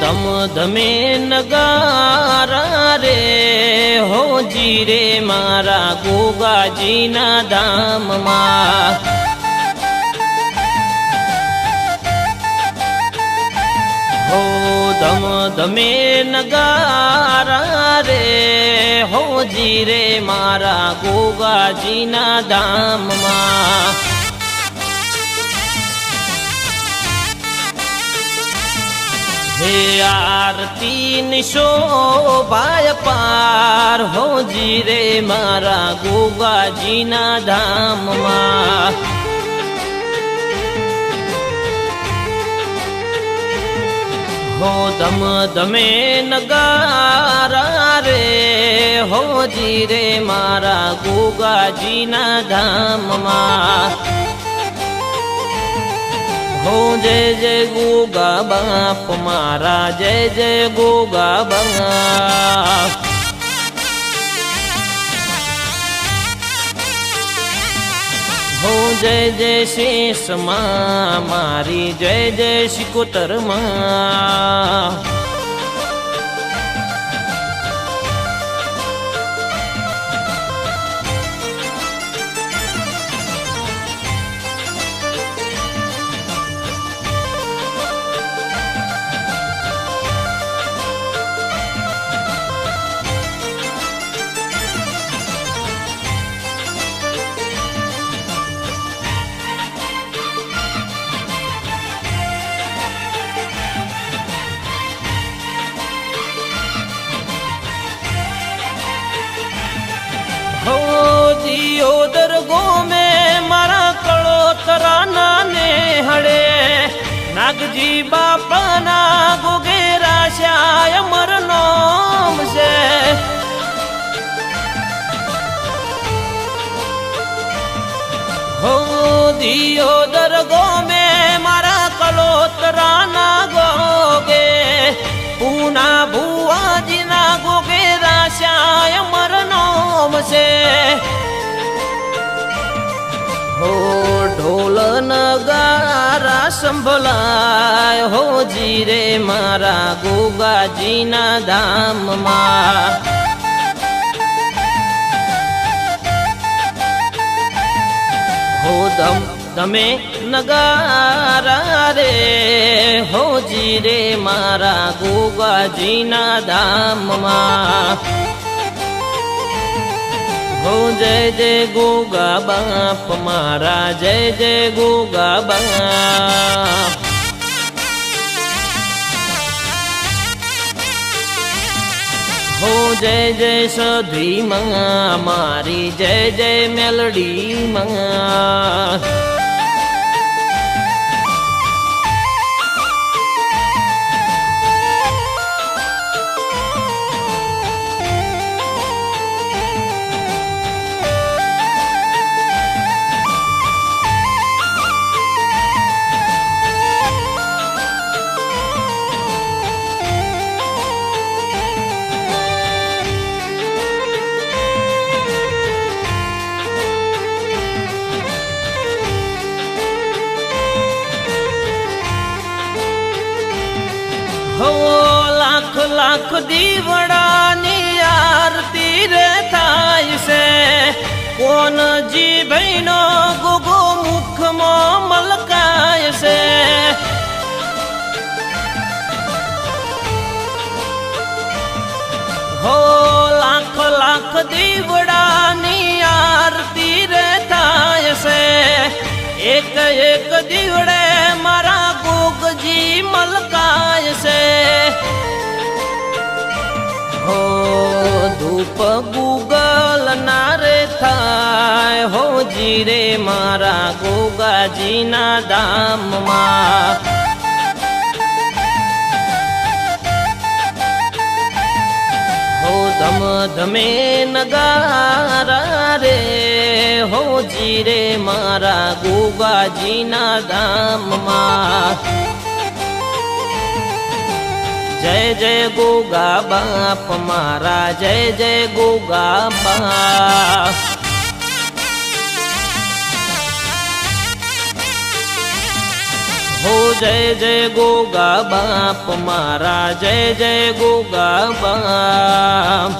ધમ ધમે નગારા રે, હો જીરે મારા ગોગાજીના ધામમાં. હો ધમ ધમે નગારા રે, હો જીરે મારા ગોગાજીના ધામમાં. હે આરતી નિશોભાય પાર. હો જીરે મારા ગોગાજીના ધામમાં. હો ધમ ધમે નગારા રે. હો જીરે મારા ગોગાજીના ધામમાં. હો જય જય ગોગા બાપ મારા, જય જય ગોગા બાપ. હો જય જય શેષમાં, મારી જય જય શિકોતર દિયોદર ગોમે મારા કળો તરાના ને હળે. નાગજી બાપાના ગોગેરા રાશાય અમર નામ છે. હો દિયોદર ગોમે મારા કલોતરાના ગોગે. પૂના ભુવાજીના ગોગે રાશાય અમર છે. હો ઢોલ નગારા સંભળાય. હો, જીરે મારા ગોગાજીના ધામમાં. હો, દમ તમે નગારા રે. હો, જીરે મારા ગોગાજીના ધામમાં. હો જય જય ગોગા બાપ, મારા જય જય ગોગા બાપ. હો જય જય સધી માં મારી જય જય મેલડી માં લાખ દીવડાની આરતી રે થાય છે. કોન જી ભાઈનો મુખમાં મલકાય છે. હો લાખ લાખ દીવડાની આરતી રે થાય છે. એક એક દીવડે મારા ગોગજી મલકાય છે. ગૂગલ ના રે થાય. હો જીરે મારા ગોગાજીના ધામમાં. ધમ ધમે નગારા રે. હો જી રે મારા ગોગાજીના ધામમાં. જય જય ગોગા બાપ મારા જય જય ગોગા બાપ હો જય જય ગોગા બાપ મારા જય જય ગોગા બાપ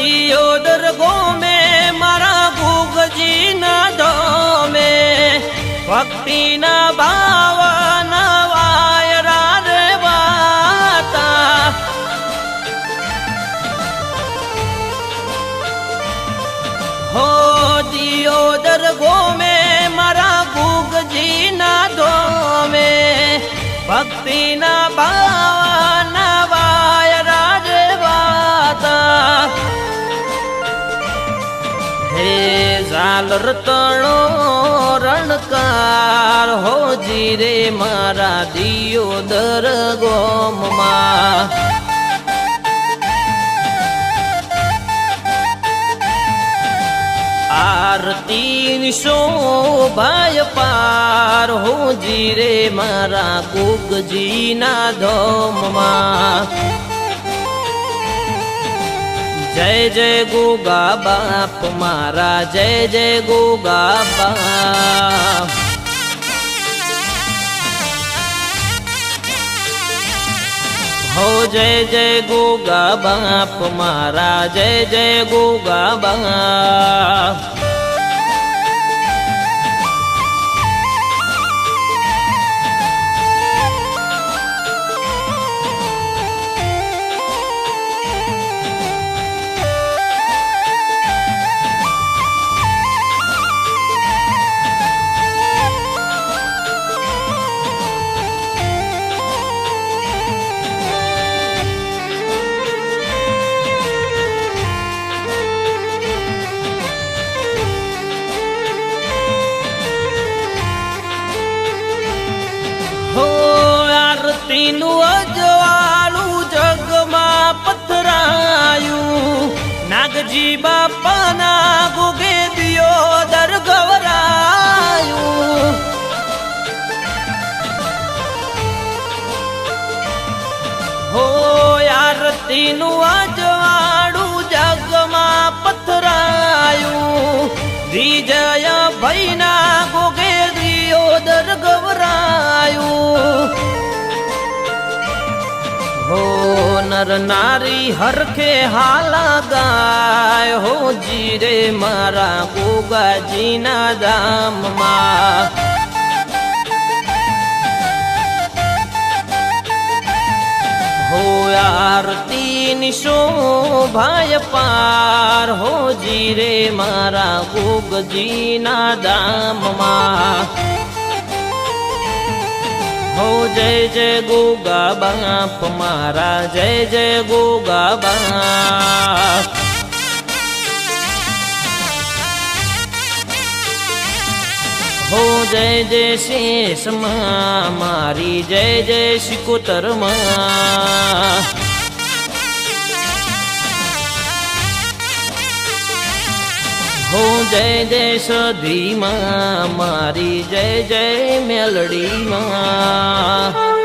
જીઓ દરગો મે મારા ભૂગજી ના ધોમે. ભક્તિ ના ભાવ ઝાલર તણો રણકાર હો જીરે મારા દિયો દર ગોમમાં. આરતી શોભાય પાર હો જીરે મારા કુકજી ના ધોમમાં. જય જય ગોગા બાપ, મારા જય જય ગોગા બાપ. હો જય જય ગોગા બાપ, મારા જય જય ગોગા બાપ. નાગજી બાપાના ગુગે દિયો દર ગવરાયું. હો આરતીનું આજવાડું જગમાં પથરાયું. વિજય ભૈના ગોગે દિયો દર ગવરાયું. નર નારી હરખે હાલા ગાય. હો જીરે મારા ગોગાજીના ધામમાં. હો આરતી નિશોભાય પાર. હો જીરે મારા ગોગજીના દામમાં હો, જય જય ગોગા બાપ મારા જય જય ગોગા બાપ હો, જય જય શેષમાં મારી જય જય શિકોતર હો જય જય સધીમાં મારી જય જય મેલડી માં